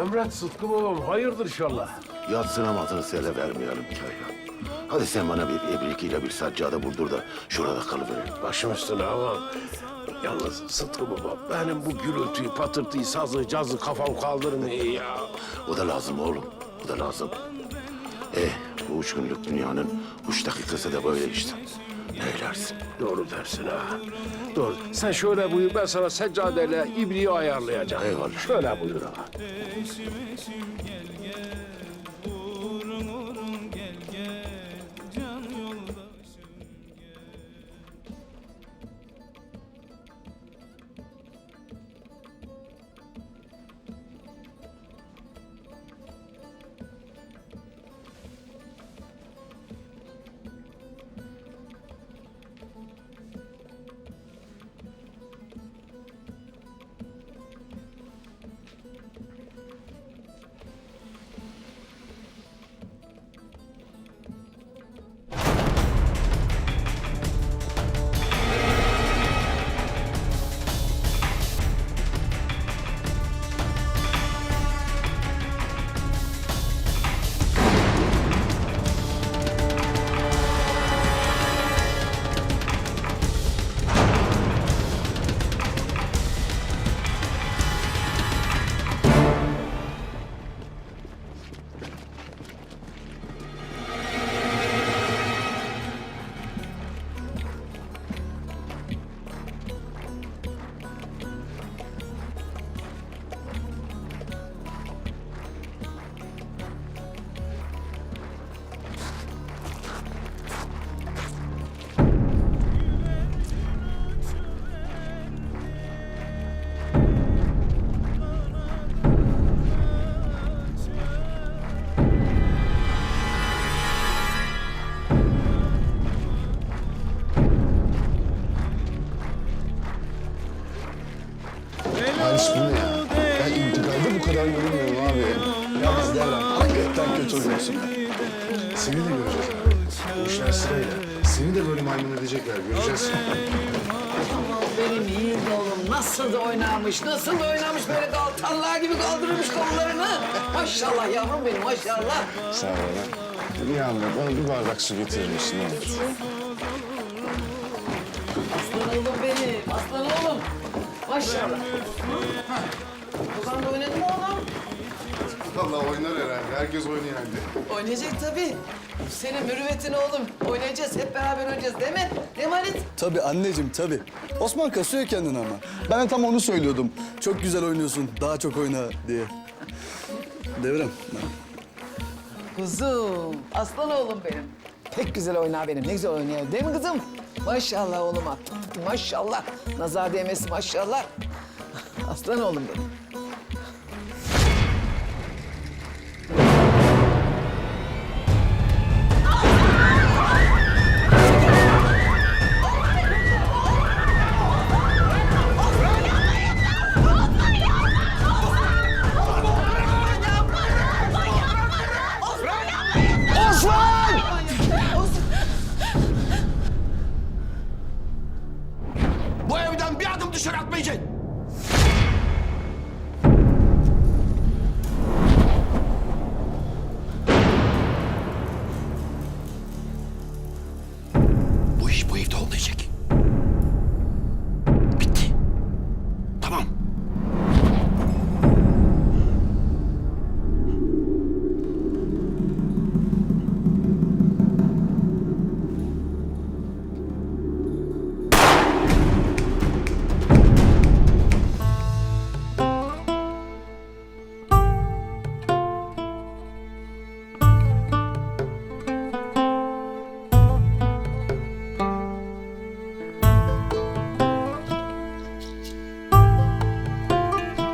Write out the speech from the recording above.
Emret Sıtkı babam hayırdır inşallah. Yatsınamadığını sele vermeyelim Kayhan. Hadi sen bana bir ibrikiyle bir saccade vurdur da şurada kalıverelim. Başım üstüne ağam. Yalnız Sıtkı baba benim bu gürültüyü, patırtıyı, sazı, cazı kafam kaldırmıyor ya. O da lazım oğlum. O da lazım. Eh bu üç günlük dünyanın üç dakikası da böyle işte. Ne eylersin? Doğru dersin ha. Doğru. Sen şöyle buyur ben sana seccadeyle ibriği ayarlayacağım. Eyvallah. Şöyle buyur ha. Yalnız Devran hakikaten kötü oynuyorsun. Seni de göreceğiz abi. Bu işler sırayla. Seni de böyle maymun edecekler. Göreceğiz. Aman benim yiğit oğlum nasıl da oynamış, nasıl da oynamış böyle galtanlar gibi kaldırmış kollarını. Maşallah yavrum benim maşallah. Sağ ol lan. Anda bana bir bardak su getirir misin? Olur? Aslan oğlum benim, aslan oğlum. Maşallah. Ozan da oynadı mı oğlum? Vallahi oynar herhalde. Herkes oynuyor halde. Oynayacak tabii. Senin mürüvvetin oğlum. Oynayacağız, hep beraber oynayacağız değil mi? Değil mi Halit? Tabii anneciğim tabii. Osman kasıyor kendini ama. Ben de tam onu söylüyordum. Çok güzel oynuyorsun, daha çok oyna diye. Devrem. Kuzum, aslan oğlum benim. Pek güzel oynar benim, ne güzel oynuyor değil mi kızım? Maşallah oğluma, maşallah. Nazar değmesi maşallah. Aslan oğlum benim.